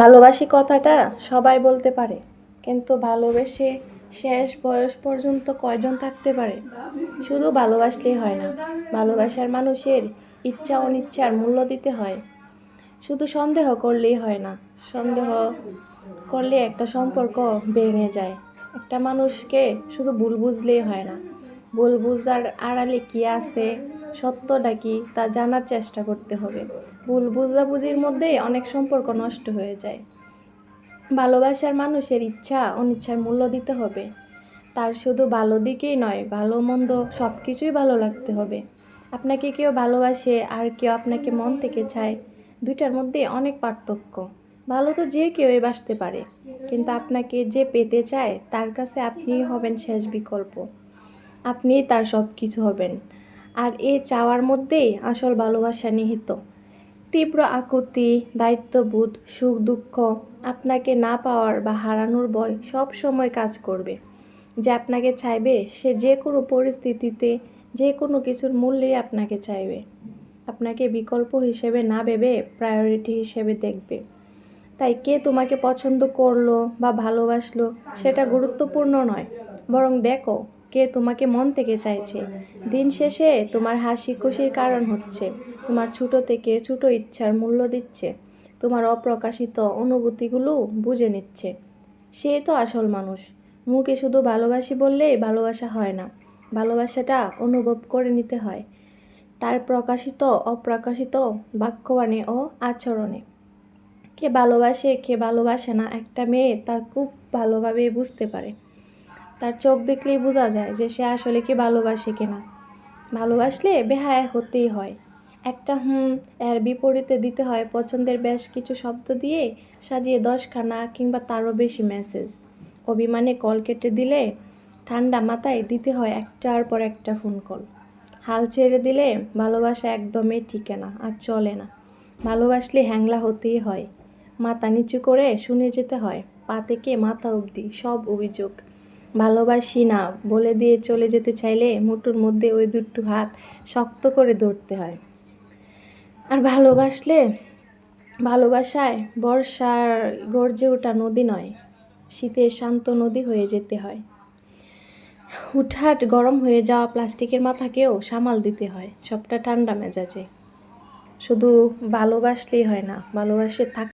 ভালোবাসি কথাটা সবাই বলতে পারে, কিন্তু ভালোবেসে শেষ বয়স পর্যন্ত কয়জন থাকতে পারে? শুধু ভালোবাসলেই হয় না, ভালোবাসার মানুষের ইচ্ছা অনিচ্ছার মূল্য দিতে হয়। শুধু সন্দেহ করলেই হয় না, সন্দেহ করলে একটা সম্পর্ক ভেঙে যায়। একটা মানুষকে শুধু ভুল বুঝলেই হয় না, ভুল বুঝার আড়ালে কী আছে? সত্যটা কি তা জানার চেষ্টা করতে হবে। ভুল বুঝাবুঝির মধ্যেই অনেক সম্পর্ক নষ্ট হয়ে যায়। ভালোবাসার মানুষের ইচ্ছা, অনিচ্ছার মূল্য দিতে হবে। তার শুধু ভালো দিকেই নয়, ভালো মন্দ সব কিছুই ভালো লাগতে হবে। আপনাকে কেউ ভালোবাসে আর কেউ আপনাকে মন থেকে চায়, দুইটার মধ্যে অনেক পার্থক্য। ভালো তো যে কেউই বাসতে পারে, কিন্তু আপনাকে যে পেতে চায়, তার কাছে আপনিই হবেন শেষ বিকল্প। আপনিই তার সব কিছু হবেন। আর এ চাওয়ার মধ্যেই আসল ভালোবাসা নিহিত। তীব্র আকুতি, দায়িত্ববোধ সুখ দুঃখ আপনাকে না পাওয়ার বা হারানোর ভয় সব সময় কাজ করবে। যে আপনাকে চাইবে, সে যে কোনো পরিস্থিতিতে, যে কোনো কিছুর মূল্যেই আপনাকে চাইবে। আপনাকে বিকল্প হিসেবে না ভেবে প্রায়োরিটি হিসেবে দেখবে। তাই কে তোমাকে পছন্দ করল বা ভালোবাসলো সেটা গুরুত্বপূর্ণ নয়, বরং দেখো কে তোমাকে মন থেকে চাইছে। দিন শেষে তোমার হাসি খুশির কারণ হচ্ছে, তোমার ছোটো থেকে ছোটো ইচ্ছার মূল্য দিচ্ছে, তোমার অপ্রকাশিত অনুভূতিগুলো বুঝে নিচ্ছে। সে তো আসল মানুষ। মুখে শুধু ভালোবাসি বললেই ভালোবাসা হয় না, ভালোবাসাটা অনুভব করে নিতে হয়। তার প্রকাশিত, অপ্রকাশিত বাক্যবাণে ও আচরণে। কে ভালোবাসে কে ভালোবাসে না, একটা মেয়ে তা খুব ভালোভাবে বুঝতে পারে। তার চোখ দেখলেই বোঝা যায় যে সে আসলে কি ভালোবাসে কিনা। ভালোবাসলে বেহায়া হতেই হয়। একটা হুম, এর বিপরীতে দিতে হয় পছন্দের বেশ কিছু শব্দ দিয়ে সাজিয়ে দশখানা কিংবা তারও বেশি মেসেজ অভিমানে কল কেটে দিলে ঠান্ডা মাথায় দিতে হয় একটার পর একটা ফোন কল হাল ছেড়ে দিলে ভালোবাসা একদমই টিকে না আর চলে না। ভালোবাসলে হ্যাংলা হতেই হয়। মাথা নিচু করে শুনে যেতে হয়। পা থেকে মাথা অবধি সব অভিযোগ। ভালোবাসি না, বলে দিয়ে চলে যেতে চাইলে মুঠোর মধ্যে ওই দুটো হাত শক্ত করে ধরতে হয়। আর ভালোবাসলে ভালোবাসায় বর্ষার গর্জে ওঠা নদী নয়, শীতের শান্ত নদী হয়ে যেতে হয়। হুটহাট গরম হয়ে যাওয়া প্লাস্টিকের মাথাকেও সামাল দিতে হয়, সবটা ঠান্ডা মেজাজে। শুধু ভালোবাসলেই হয় না, ভালোবাসে থাক